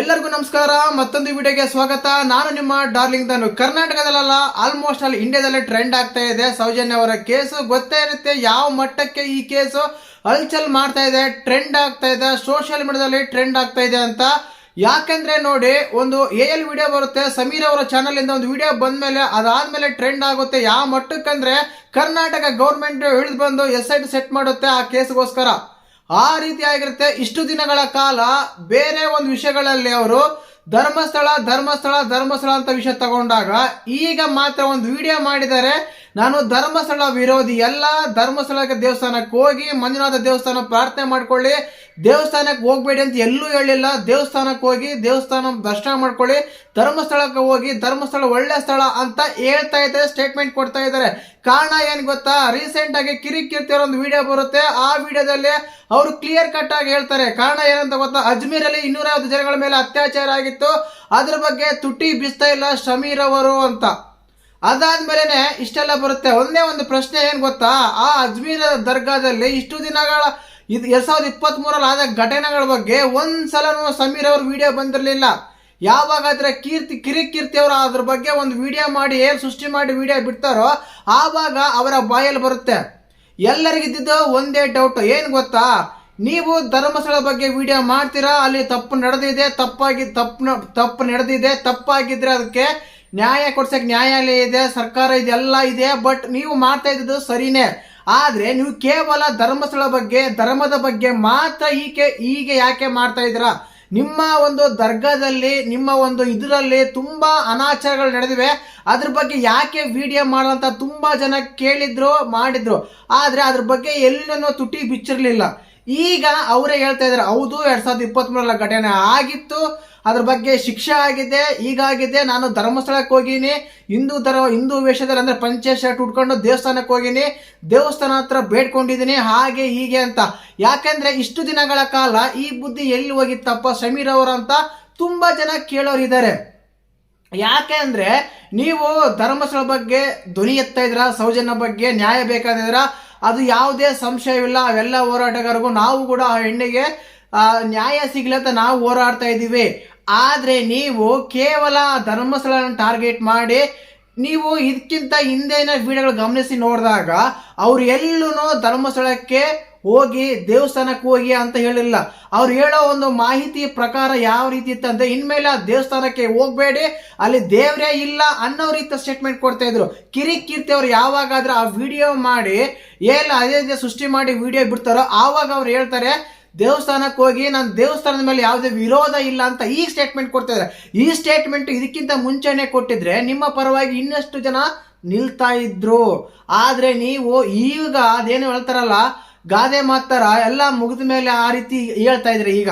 ಎಲ್ಲರಿಗೂ ನಮಸ್ಕಾರ, ಮತ್ತೊಂದು ವಿಡಿಯೋಗೆ ಸ್ವಾಗತ. ನಾನು ನಿಮ್ಮ ಡಾರ್ಲಿಂಗ್ ಧನು. ಕರ್ನಾಟಕದಲ್ಲ ಆಲ್ಮೋಸ್ಟ್ ಅಲ್ಲಿ ಇಂಡಿಯಾದಲ್ಲೇ ಟ್ರೆಂಡ್ ಆಗ್ತಾ ಇದೆ. ಸೌಜನ್ಯ ಅವರ ಕೇಸು. ಗೊತ್ತೇ ಇರುತ್ತೆ ಯಾವ ಮಟ್ಟಕ್ಕೆ ಈ ಕೇಸು ಹಲ್ಚಲ್ ಮಾಡ್ತಾ ಇದೆ ಟ್ರೆಂಡ್ ಆಗ್ತಾ ಇದೆ ಸೋಷಿಯಲ್ ಮೀಡಿಯಾದಲ್ಲಿ ಟ್ರೆಂಡ್ ಆಗ್ತಾ ಇದೆ ಅಂತ. ಯಾಕಂದ್ರೆ ನೋಡಿ, ಒಂದು ಎ ಎಲ್ ವಿಡಿಯೋ ಬರುತ್ತೆ. ಸಮೀರ್ ಅವರ ಚಾನಲ್ ಇಂದ ಒಂದು ವಿಡಿಯೋ ಬಂದ್ಮೇಲೆ ಅದಾದ್ಮೇಲೆ ಟ್ರೆಂಡ್ ಆಗುತ್ತೆ. ಯಾವ ಮಟ್ಟಕ್ಕಂದ್ರೆ ಕರ್ನಾಟಕ ಗೌರ್ಮೆಂಟ್ ಹಿಡಿದು ಬಂದು ಎಸ್ ಐ ಸೆಟ್ ಮಾಡುತ್ತೆ ಆ ಕೇಸ್ಗೋಸ್ಕರ. ಆ ರೀತಿ ಆಗಿರುತ್ತೆ. ಇಷ್ಟು ದಿನಗಳ ಕಾಲ ಬೇರೆ ಒಂದು ವಿಷಯಗಳಲ್ಲಿ ಅವರು ಧರ್ಮಸ್ಥಳ ಧರ್ಮಸ್ಥಳ ಧರ್ಮಸ್ಥಳ ಅಂತ ವಿಷಯ ತಗೊಂಡಾಗ ಈಗ ಮಾತ್ರ ಒಂದು ವಿಡಿಯೋ ಮಾಡಿದ್ದಾರೆ. ನಾನು ಧರ್ಮಸ್ಥಳ ವಿರೋಧಿ. ಎಲ್ಲ ಧರ್ಮಸ್ಥಳಕ್ಕೆ ದೇವಸ್ಥಾನಕ್ಕೆ ಹೋಗಿ ಮಂಜುನಾಥ ದೇವಸ್ಥಾನ ಪ್ರಾರ್ಥನೆ ಮಾಡ್ಕೊಳ್ಳಿ. ದೇವಸ್ಥಾನಕ್ಕೆ ಹೋಗ್ಬೇಡಿ ಅಂತ ಎಲ್ಲೂ ಹೇಳಿಲ್ಲ. ದೇವಸ್ಥಾನಕ್ಕೆ ಹೋಗಿ ದೇವಸ್ಥಾನ ದರ್ಶನ ಮಾಡ್ಕೊಳ್ಳಿ. ಧರ್ಮಸ್ಥಳಕ್ಕೆ ಹೋಗಿ ಧರ್ಮಸ್ಥಳ ಒಳ್ಳೆ ಸ್ಥಳ ಅಂತ ಹೇಳ್ತಾ ಇದ್ದಾರೆ ಸ್ಟೇಟ್ಮೆಂಟ್ ಕೊಡ್ತಾ ಇದ್ದಾರೆ. ಕಾರಣ ಏನು ಗೊತ್ತಾ? ರೀಸೆಂಟ್ ಆಗಿ ಕಿರಿಕಿರ್ತಿ ಒಂದು ವಿಡಿಯೋ ಬರುತ್ತೆ. ಆ ವಿಡಿಯೋದಲ್ಲಿ ಅವರು ಕ್ಲಿಯರ್ ಕಟ್ ಆಗಿ ಹೇಳ್ತಾರೆ. ಕಾರಣ ಏನಂತ ಗೊತ್ತಾ? ಅಜ್ಮೀರಲ್ಲಿ ಇನ್ನೂರೈವತ್ತು ಜನಗಳ ಮೇಲೆ ಅತ್ಯಾಚಾರ ಆಗಿತ್ತು. ಅದ್ರ ಬಗ್ಗೆ ತುಟಿ ಬಿಸ್ತಾ ಇಲ್ಲ. ಶಮೀರ್ ಅವರು ಅಂತ. ಅದಾದ್ಮೇಲೆ ಇಷ್ಟೆಲ್ಲ ಬರುತ್ತೆ. ಒಂದೇ ಒಂದು ಪ್ರಶ್ನೆ ಏನು ಗೊತ್ತಾ? ಆ ಅಜ್ಮೀರ ದರ್ಗಾದಲ್ಲಿ ಇಷ್ಟು ದಿನಗಳ ಇದು ಎರಡ್ ಸಾವಿರದ ಇಪ್ಪತ್ತ್ ಮೂರಲ್ಲಿ ಆದ ಘಟನೆಗಳ ಬಗ್ಗೆ ಒಂದ್ಸಲನೂ ಸಮೀರ್ ಅವರು ವಿಡಿಯೋ ಬಂದಿರಲಿಲ್ಲ. ಯಾವಾಗಾದ್ರೆ ಕೀರ್ತಿ, ಕಿರಿಕೀರ್ತಿ ಅವರು ಅದ್ರ ಬಗ್ಗೆ ಒಂದು ವಿಡಿಯೋ ಮಾಡಿ, ಏನು ಸೃಷ್ಟಿ ಮಾಡಿ ವಿಡಿಯೋ ಬಿಡ್ತಾರೋ ಆವಾಗ ಅವರ ಬಾಯಲ್ಲಿ ಬರುತ್ತೆ. ಎಲ್ಲರಿಗಿದ್ದಿದ್ದು ಒಂದೇ ಡೌಟ್ ಏನು ಗೊತ್ತಾ? ನೀವು ಧರ್ಮಸ್ಥಳ ಬಗ್ಗೆ ವಿಡಿಯೋ ಮಾಡ್ತೀರಾ? ಅಲ್ಲಿ ತಪ್ಪು ನಡೆದಿದೆ, ತಪ್ಪಾಗಿ, ತಪ್ಪು ತಪ್ಪು ನಡೆದಿದೆ, ತಪ್ಪಾಗಿದ್ರೆ ಅದಕ್ಕೆ ನ್ಯಾಯ ಕೊಡ್ಸಕ್ ನ್ಯಾಯಾಲಯ ಇದೆ, ಸರ್ಕಾರ ಇದೆಲ್ಲ ಇದೆ ಬಟ್ ನೀವು ಮಾಡ್ತಾ ಇದ್ದು ಸರಿನೇ. ಆದ್ರೆ ನೀವು ಕೇವಲ ಧರ್ಮಸ್ಥಳ ಬಗ್ಗೆ, ಧರ್ಮದ ಬಗ್ಗೆ ಮಾತ್ರ ಈಕೆ ಹೀಗೆ ಯಾಕೆ ಮಾಡ್ತಾ ಇದ್ದೀರಾ? ನಿಮ್ಮ ಒಂದು ದರ್ಗಾದಲ್ಲಿ, ನಿಮ್ಮ ಒಂದು ಇದರಲ್ಲಿ ತುಂಬಾ ಅನಾಚಾರಗಳು ನಡೆದಿವೆ. ಅದ್ರ ಬಗ್ಗೆ ಯಾಕೆ ವಿಡಿಯೋ ಮಾಡೋಂತ ತುಂಬಾ ಜನ ಕೇಳಿದ್ರು, ಮಾಡಿದ್ರು. ಆದ್ರೆ ಅದ್ರ ಬಗ್ಗೆ ಎಲ್ಲನೂ ತುಟಿ ಬಿಚ್ಚಿರ್ಲಿಲ್ಲ. ಈಗ ಅವರೇ ಹೇಳ್ತಾ ಇದ್ದಾರೆ ಹೌದು, ಎರಡ್ ಸಾವಿರದ ಇಪ್ಪತ್ತ್ ಮೂರರ ಘಟನೆ ಆಗಿತ್ತು, ಅದ್ರ ಬಗ್ಗೆ ಶಿಕ್ಷೆ ಆಗಿದೆ ಈಗಾಗಿದೆ ನಾನು ಧರ್ಮಸ್ಥಳಕ್ಕೆ ಹೋಗಿನಿ, ಹಿಂದೂ ಧರ್ಮ, ಹಿಂದೂ ವೇಷದಲ್ಲಿ ಅಂದ್ರೆ ಪಂಚೆ ಶರ್ಟ್ ಉಟ್ಕೊಂಡು ದೇವಸ್ಥಾನಕ್ಕೆ ಹೋಗಿನಿ, ದೇವಸ್ಥಾನ ಹತ್ರ ಬೇಡ್ಕೊಂಡಿದ್ದೀನಿ ಹಾಗೆ ಹೀಗೆ ಅಂತ. ಯಾಕೆಂದ್ರೆ ಇಷ್ಟು ದಿನಗಳ ಕಾಲ ಈ ಬುದ್ಧಿ ಎಲ್ಲಿ ಹೋಗಿತ್ತಪ್ಪ? ಸಮೀರ್ ಅವರಂತ ತುಂಬಾ ಜನ ಕೇಳೋರಿದ್ದಾರೆ ಯಾಕೆ ಅಂದ್ರೆ ನೀವು ಧರ್ಮಸ್ಥಳ ಬಗ್ಗೆ ಧ್ವನಿ ಎತ್ತಾ ಇದ್ರ ಸೌಜನ್ಯ ಬಗ್ಗೆ ನ್ಯಾಯ ಬೇಕಾದಿದ್ರ ಅದು ಯಾವುದೇ ಸಂಶಯವಿಲ್ಲ. ಅವೆಲ್ಲ ಹೋರಾಟಗಾರರಿಗೂ ನಾವು ಕೂಡ ಆ ಹೆಣ್ಣಿಗೆ ನ್ಯಾಯ ಸಿಗ್ಲಂತ ನಾವು ಹೋರಾಡ್ತಾ ಇದ್ದೀವಿ. ಆದರೆ ನೀವು ಕೇವಲ ಧರ್ಮಸ್ಥಳನ ಟಾರ್ಗೆಟ್ ಮಾಡಿ, ನೀವು ಇದಕ್ಕಿಂತ ಹಿಂದೇನ ವಿಡಿಯೋಗಳು ಗಮನಿಸಿ ನೋಡಿದಾಗ, ಅವ್ರು ಎಲ್ಲೂ ಧರ್ಮಸ್ಥಳಕ್ಕೆ ಹೋಗಿ ದೇವಸ್ಥಾನಕ್ಕೆ ಹೋಗಿ ಅಂತ ಹೇಳಿಲ್ಲ. ಅವ್ರು ಹೇಳೋ ಒಂದು ಮಾಹಿತಿ ಪ್ರಕಾರ ಯಾವ ರೀತಿ ಇತ್ತಂದ್ರೆ ಇನ್ಮೇಲೆ ಆ ದೇವಸ್ಥಾನಕ್ಕೆ ಹೋಗ್ಬೇಡಿ, ಅಲ್ಲಿ ದೇವರೇ ಇಲ್ಲ ಅನ್ನೋ ರೀತಿಯ ಸ್ಟೇಟ್ಮೆಂಟ್ ಕೊಡ್ತಾ ಇದ್ರು. ಕಿರಿ ಕೀರ್ತಿ ಅವ್ರು ಯಾವಾಗಾದ್ರೂ ಆ ವಿಡಿಯೋ ಮಾಡಿ ಎಲ್ಲ ಅದೇ ರೀತಿ ಸೃಷ್ಟಿ ಮಾಡಿ ವಿಡಿಯೋ ಬಿಡ್ತಾರೋ ಆವಾಗ ಅವ್ರು ಹೇಳ್ತಾರೆ, ದೇವಸ್ಥಾನಕ್ಕೆ ಹೋಗಿ ನಾನು ದೇವಸ್ಥಾನದ ಮೇಲೆ ಯಾವುದೇ ವಿರೋಧ ಇಲ್ಲ ಅಂತ ಈ ಸ್ಟೇಟ್ಮೆಂಟ್ ಕೊಡ್ತಾ ಇದ್ದಾರೆ ಈ ಸ್ಟೇಟ್ಮೆಂಟ್ ಇದಕ್ಕಿಂತ ಮುಂಚೆನೆ ಕೊಟ್ಟಿದ್ರೆ ನಿಮ್ಮ ಪರವಾಗಿ ಇನ್ನಷ್ಟು ಜನ ನಿಲ್ತಾ ಇದ್ರು. ಆದ್ರೆ ನೀವು ಈಗ ಅದೇನು ಹೇಳ್ತಾರಲ್ಲ ಗಾದೆ ಮಾತಾರ ಎಲ್ಲ ಮುಗಿದ ಮೇಲೆ ಆ ರೀತಿ ಹೇಳ್ತಾ ಇದ್ರಿ ಈಗ.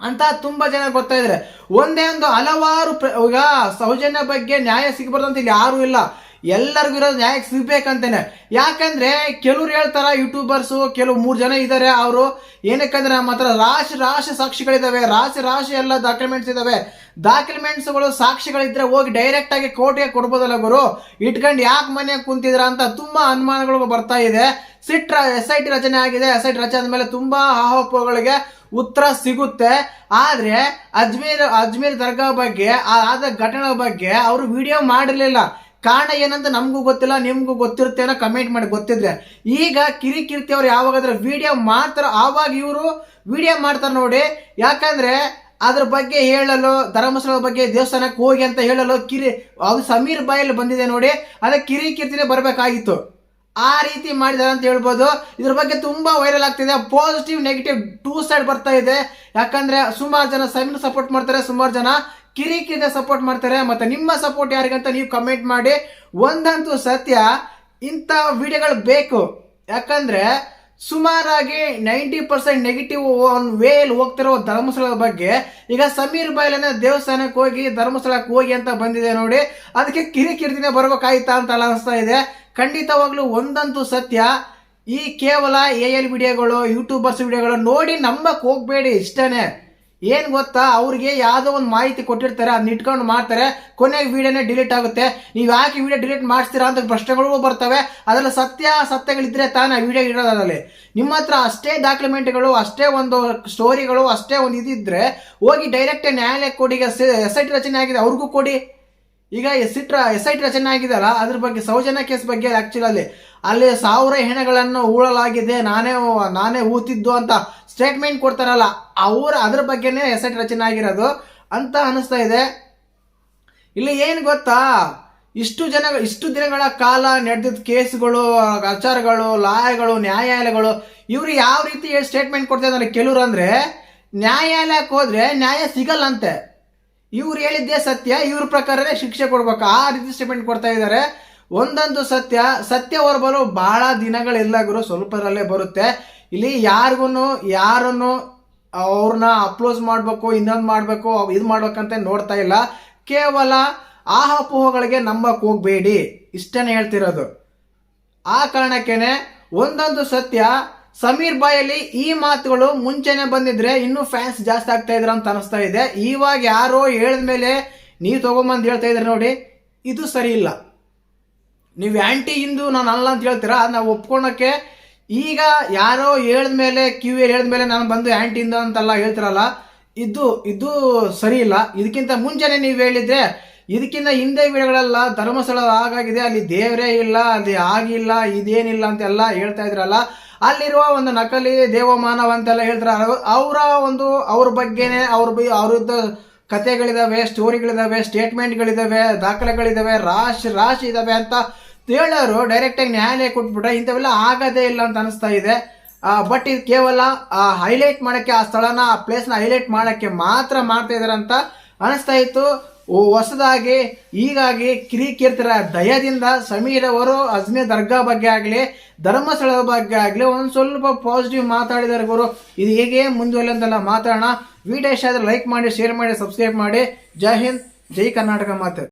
ಅಂತ ತುಂಬಾ ಜನ ಗೊತ್ತಾ ಇದ್ರೆ, ಒಂದೇ ಒಂದು ಹಲವಾರು ಈಗ ಸೌಜನ್ಯ ಬಗ್ಗೆ ನ್ಯಾಯ ಸಿಗಬಾರ್ದು ಅಂತ ಇಲ್ಲಿ ಯಾರು ಇಲ್ಲ. ಎಲ್ಲರಿಗೂ ಇರೋದು ನ್ಯಾಯ ಸಿಗ್ಬೇಕಂತೇನೆ. ಯಾಕಂದ್ರೆ ಕೆಲವ್ರು ಹೇಳ್ತಾರ ಯೂಟ್ಯೂಬರ್ಸು ಕೆಲವು ಮೂರು ಜನ ಇದ್ದಾರೆ ಅವರು. ಏನಕ್ಕಂದ್ರೆ ನಮ್ಮ ಹತ್ರ ರಾಶಿ ರಾಶಿ ಸಾಕ್ಷಿಗಳಿದ್ದಾವೆ ರಾಶಿ ರಾಶಿ ಎಲ್ಲ ಡಾಕ್ಯುಮೆಂಟ್ಸ್ ಇದಾವೆ. ಡಾಕ್ಯುಮೆಂಟ್ಸ್ಗಳು ಸಾಕ್ಷಿಗಳಿದ್ರೆ ಹೋಗಿ ಡೈರೆಕ್ಟ್ ಆಗಿ ಕೋರ್ಟ್ಗೆ ಕೊಡ್ಬೋದಲ್ಲ ಗುರು? ಇಟ್ಕೊಂಡು ಯಾಕೆ ಮನೆಯಾಗ ಕುಂತಿದ್ರ ಅಂತ ತುಂಬಾ ಅನುಮಾನಗಳು ಬರ್ತಾ ಇದೆ. ಸಿಟ್ ಎಸ್ ಐ ಟಿ ರಚನೆ ಆಗಿದೆ. ಎಸ್ ಐ ಟಿ ರಚನೆ ಆದ್ಮೇಲೆ ತುಂಬಾ ಆಹೋಪಗಳಿಗೆ ಉತ್ತರ ಸಿಗುತ್ತೆ. ಆದ್ರೆ ಅಜ್ಮೀರ್ ಅಜ್ಮೀರ್ ದರ್ಗಾ ಬಗ್ಗೆ ಆದ ಘಟನೆ ಬಗ್ಗೆ ಅವರು ವಿಡಿಯೋ ಮಾಡಿರ್ಲಿಲ್ಲ. ಕಾರಣ ಏನಂತ ನಮಗೂ ಗೊತ್ತಿಲ್ಲ, ನಿಮ್ಗೂ ಗೊತ್ತಿರುತ್ತೆ ಅನ್ನೋ ಕಮೆಂಟ್ ಮಾಡಿ ಗೊತ್ತಿದ್ರೆ. ಈಗ ಕಿರಿಕಿರ್ತಿ ಅವ್ರು ಯಾವಾಗಾದ್ರೆ ವಿಡಿಯೋ ಮಾಡ್ತಾರೋ, ಆವಾಗ ಇವರು ವಿಡಿಯೋ ಮಾಡ್ತಾರೆ ನೋಡಿ. ಯಾಕಂದ್ರೆ ಅದ್ರ ಬಗ್ಗೆ ಹೇಳಲು, ಧರ್ಮಸ್ಥಳದ ಬಗ್ಗೆ ದೇವಸ್ಥಾನಕ್ಕೆ ಹೋಗಿ ಅಂತ ಹೇಳಲು ಕಿರಿ ಅದು ಸಮೀರ್ ಬಾಯಲ್ಲಿ ಬಂದಿದೆ ನೋಡಿ. ಅದಕ್ಕೆ ಕಿರಿಕಿರ್ತಿನೇ ಬರಬೇಕಾಗಿತ್ತು. ಆ ರೀತಿ ಮಾಡಿದ್ದಾರೆ ಅಂತ ಹೇಳ್ಬೋದು. ಇದ್ರ ಬಗ್ಗೆ ತುಂಬಾ ವೈರಲ್ ಆಗ್ತಿದೆ. ಪಾಸಿಟಿವ್ ನೆಗೆಟಿವ್ ಟೂ ಸೈಡ್ ಬರ್ತಾ ಇದೆ. ಯಾಕಂದ್ರೆ ಸುಮಾರು ಜನ ಸಣ್ಣ ಸಪೋರ್ಟ್ ಮಾಡ್ತಾರೆ, ಸುಮಾರು ಜನ ಕಿರಿಕಿರಿದ ಸಪೋರ್ಟ್ ಮಾಡ್ತಾರೆ. ಮತ್ತೆ ನಿಮ್ಮ ಸಪೋರ್ಟ್ ಯಾರಿಗಂತ ನೀವು ಕಮೆಂಟ್ ಮಾಡಿ. ಒಂದಂತೂ ಸತ್ಯ, ಇಂಥ ವಿಡಿಯೋಗಳು ಬೇಕು. ಯಾಕಂದ್ರೆ ಸುಮಾರಾಗಿ ನೈಂಟಿ ಪರ್ಸೆಂಟ್ ನೆಗೆಟಿವ್ ಒನ್ ವೇಲ್ ಹೋಗ್ತಿರೋ ಧರ್ಮಸ್ಥಳದ ಬಗ್ಗೆ ಈಗ ಸಮೀರ್ ಬಾಯ್ಲನ್ನ ದೇವಸ್ಥಾನಕ್ಕೆ ಹೋಗಿ ಧರ್ಮಸ್ಥಳಕ್ಕೆ ಹೋಗಿ ಅಂತ ಬಂದಿದೆ ನೋಡಿ. ಅದಕ್ಕೆ ಕಿರಿಕಿರಿದಿನೇ ಬರ್ಬೇಕಾಯ್ತಾ ಅಂತ ಅನಿಸ್ತಾ ಇದೆ. ಖಂಡಿತವಾಗ್ಲೂ ಒಂದಂತೂ ಸತ್ಯ. ಈ ಕೇವಲ ಎ ಎಲ್ ವಿಡಿಯೋಗಳು ಯೂಟ್ಯೂಬರ್ಸ್ ವಿಡಿಯೋಗಳು ನೋಡಿ ನಂಬಕ್ ಹೋಗ್ಬೇಡಿ ಇಷ್ಟನೇ. ಏನ್ ಗೊತ್ತಾ? ಅವ್ರಿಗೆ ಯಾವುದೋ ಒಂದು ಮಾಹಿತಿ ಕೊಟ್ಟಿರ್ತಾರೆ ಅದನ್ನ ಇಟ್ಕೊಂಡು ಮಾಡ್ತಾರೆ. ಕೊನೆಗೆ ವಿಡಿಯೋನೇ ಡಿಲೀಟ್ ಆಗುತ್ತೆ. ನೀವು ಯಾಕೆ ವಿಡಿಯೋ ಡಿಲೀಟ್ ಮಾಡ್ತೀರಾ ಅಂತ ಪ್ರಶ್ನೆಗಳು ಬರ್ತವೆ. ಅದರಲ್ಲಿ ಸತ್ಯ ಸತ್ಯಗಳಿದ್ರೆ ತಾನೇ ವಿಡಿಯೋ ಅದರಲ್ಲಿ. ನಿಮ್ಮ ಹತ್ರ ಅಷ್ಟೇ ಡಾಕ್ಯುಮೆಂಟ್ಗಳು, ಅಷ್ಟೇ ಒಂದು ಸ್ಟೋರಿಗಳು, ಅಷ್ಟೇ ಒಂದು ಇದಿದ್ದರೆ ಹೋಗಿ ಡೈರೆಕ್ಟ್ ನ್ಯಾಯಾಲಯ ಕೊಡಿ ಎಸ್ ಐ ಟಿ ರಚನೆ ಆಗಿದೆ, ಅವ್ರಿಗೂ ಕೊಡಿ. ಈಗ ಎಸ್ ಇಟ್ರ ಎಸ್ ಐ ಟಿ ರಚನೆ ಆಗಿದೆಯಲ್ಲ, ಅದ್ರ ಬಗ್ಗೆ, ಸೌಜನ್ಯ ಕೇಸ್ ಬಗ್ಗೆ ಆಕ್ಚುಲಿ ಅಲ್ಲಿ. ಅಲ್ಲಿ ಸಾವಿರ ಹೆಣಗಳನ್ನು ಊಳಲಾಗಿದೆ ನಾನೇ ನಾನೇ ಊತಿದ್ದು ಅಂತ ಸ್ಟೇಟ್ಮೆಂಟ್ ಕೊಡ್ತಾರಲ್ಲ, ಅವ್ರ, ಅದ್ರ ಬಗ್ಗೆನೇ ಎಸ್ ಐ ಟಿ ರಚನೆ ಆಗಿರೋದು. ಅಂತ ಅನಿಸ್ತಾ ಇದೆ. ಇಲ್ಲಿ ಏನು ಗೊತ್ತಾ? ಇಷ್ಟು ಜನ, ಇಷ್ಟು ದಿನಗಳ ಕಾಲ ನಡೆದಿದ್ದ ಕೇಸ್ಗಳು ಆಚಾರಗಳು ಲಾಯಗಳು, ನ್ಯಾಯಾಲಯಗಳು, ಇವರು ಯಾವ ರೀತಿ ಸ್ಟೇಟ್ಮೆಂಟ್ ಕೊಡ್ತಾ ಇದ್ದಾರೆ ಕೆಲವ್ರು ಅಂದರೆ, ನ್ಯಾಯಾಲಯಕ್ಕೆ ಹೋದ್ರೆ ನ್ಯಾಯ ಸಿಗಲ್ಲಂತೆ. ಇವ್ರು ಹೇಳಿದ್ದೇ ಸತ್ಯ, ಇವ್ರ ಪ್ರಕಾರನೇ ಶಿಕ್ಷೆ ಕೊಡ್ಬೇಕು. ಆ ರೀತಿ ಸ್ಟೇಟ್ಮೆಂಟ್ ಕೊಡ್ತಾ ಇದ್ದಾರೆ. ಒಂದೊಂದು ಸತ್ಯ ಸತ್ಯ ಹೊರಬರೋ ಬಹಳ ದಿನಗಳಿಲ್ಲ ಗುರು, ಸ್ವಲ್ಪದಲ್ಲೇ ಬರುತ್ತೆ. ಇಲ್ಲಿ ಯಾರಿಗೂ ಯಾರನ್ನು ಅವ್ರನ್ನ ಅಪ್ಲೋಸ್ ಮಾಡಬೇಕು, ಇನ್ನೊಂದು ಮಾಡಬೇಕು ಇದು ಮಾಡ್ಬೇಕಂತ ನೋಡ್ತಾ ಇಲ್ಲ. ಕೇವಲ ಆಹಾಪೋಹಗಳಿಗೆ ನಂಬಕ್ ಹೋಗ್ಬೇಡಿ. ಇಷ್ಟನೇ ಹೇಳ್ತಿರೋದು. ಆ ಕಾರಣಕ್ಕೇನೆ ಒಂದೊಂದು ಸತ್ಯ ಸಮೀರ್ ಬಾಯಲ್ಲಿ ಈ ಮಾತುಗಳು ಮುಂಚೆನೆ ಬಂದಿದ್ರೆ ಇನ್ನೂ ಫ್ಯಾನ್ಸ್ ಜಾಸ್ತಿ ಆಗ್ತಾ ಇದ್ರ ಅಂತ ಅನಿಸ್ತಾ ಇದೆ. ಇವಾಗ ಯಾರೋ ಹೇಳಿದ್ಮೇಲೆ ನೀವು ತಗೊಂಬಂದು ಹೇಳ್ತಾ ಇದ್ರೆ ನೋಡಿ, ಇದು ಸರಿ ಇಲ್ಲ. ನೀವು ಆಂಟಿ ಇಂದು ನಾನು ಅಲ್ಲ ಅಂತ ಹೇಳ್ತೀರಾ? ನಾವು ಒಪ್ಕೊಳಕ್ಕೆ ಈಗ ಯಾರೋ ಹೇಳಿದ್ಮೇಲೆ ಕ್ಯೂ ಎಲ್ ಹೇಳಿದ ಮೇಲೆ ನಾನು ಬಂದು ಆಂಟಿ ಹಿಂದೂ ಅಂತೆಲ್ಲ ಹೇಳ್ತಿರಲ್ಲ, ಇದು ಇದು ಸರಿ ಇಲ್ಲ. ಇದಕ್ಕಿಂತ ಮುಂಚೆನೆ ನೀವು ಹೇಳಿದ್ರೆ ಇದಕ್ಕಿಂತ ಹಿಂದೆ ವಿಡಿಯೋಗಳೆಲ್ಲ ಧರ್ಮಸ್ಥಳ ಹಾಗಾಗಿದೆ, ಅಲ್ಲಿ ದೇವರೇ ಇಲ್ಲ, ಅಲ್ಲಿ ಆಗಿಲ್ಲ ಇದೇನಿಲ್ಲ ಅಂತೆಲ್ಲ ಹೇಳ್ತಾ ಇದ್ರಲ್ಲ. ಅಲ್ಲಿರುವ ಒಂದು ನಕಲಿ ದೇವಮಾನವ ಅಂತೆಲ್ಲ ಹೇಳ್ತಾರೆ ಅವರ ಒಂದು, ಅವ್ರ ಬಗ್ಗೆನೆ ಅವ್ರ ಬೈ ಅವ್ರದ್ದು ಕತೆಗಳಿದಾವೆ ಸ್ಟೋರಿಗಳಿದ್ದಾವೆ ಸ್ಟೇಟ್ಮೆಂಟ್ಗಳಿದ್ದಾವೆ ದಾಖಲೆಗಳಿದಾವೆ, ರಾಶಿ ರಾಶಿ ಇದ್ದಾವೆ ಅಂತ ಹೇಳೋರು ಡೈರೆಕ್ಟಾಗಿ ನ್ಯಾಯಾಲಯ ಕೊಟ್ಬಿಟ್ರೆ ಇಂಥವೆಲ್ಲ ಆಗದೇ ಇಲ್ಲ ಅಂತ ಅನಿಸ್ತಾ ಇದೆ. ಬಟ್ ಇದು ಕೇವಲ ಹೈಲೈಟ್ ಮಾಡೋಕ್ಕೆ, ಆ ಸ್ಥಳನ, ಆ ಪ್ಲೇಸ್ನ ಹೈಲೈಟ್ ಮಾಡೋಕ್ಕೆ ಮಾತ್ರ ಮಾಡ್ತಾ ಇದ್ದಾರೆ ಅಂತ ಅನಿಸ್ತಾ ಇತ್ತು. ಓ, ಹೊಸದಾಗಿ, ಹೀಗಾಗಿ ಕಿರಿಕಿರ್ತರ ದಯದಿಂದ ಸಮೀರ್ ಅವರು ಅಜ್ಮೀರ್ ದರ್ಗಾ ಬಗ್ಗೆ ಆಗಲಿ ಧರ್ಮಸ್ಥಳದ ಬಗ್ಗೆ ಆಗಲಿ, ಒಂದು ಸ್ವಲ್ಪ ಪಾಸಿಟಿವ್ ಮಾತಾಡಿದಾರೆ ಗುರು. ಇದು ಹೇಗೆ ಮುಂದುವರಿ ಅಂತೆಲ್ಲ ಮಾತಾಡೋಣ. ವಿಡಿಯೋ ಇಷ್ಟ ಆದರೆ ಲೈಕ್ ಮಾಡಿ ಶೇರ್ ಮಾಡಿ ಸಬ್ಸ್ಕ್ರೈಬ್ ಮಾಡಿ. ಜೈ ಹಿಂದ್, ಜೈ ಕರ್ನಾಟಕ ಮಾತು.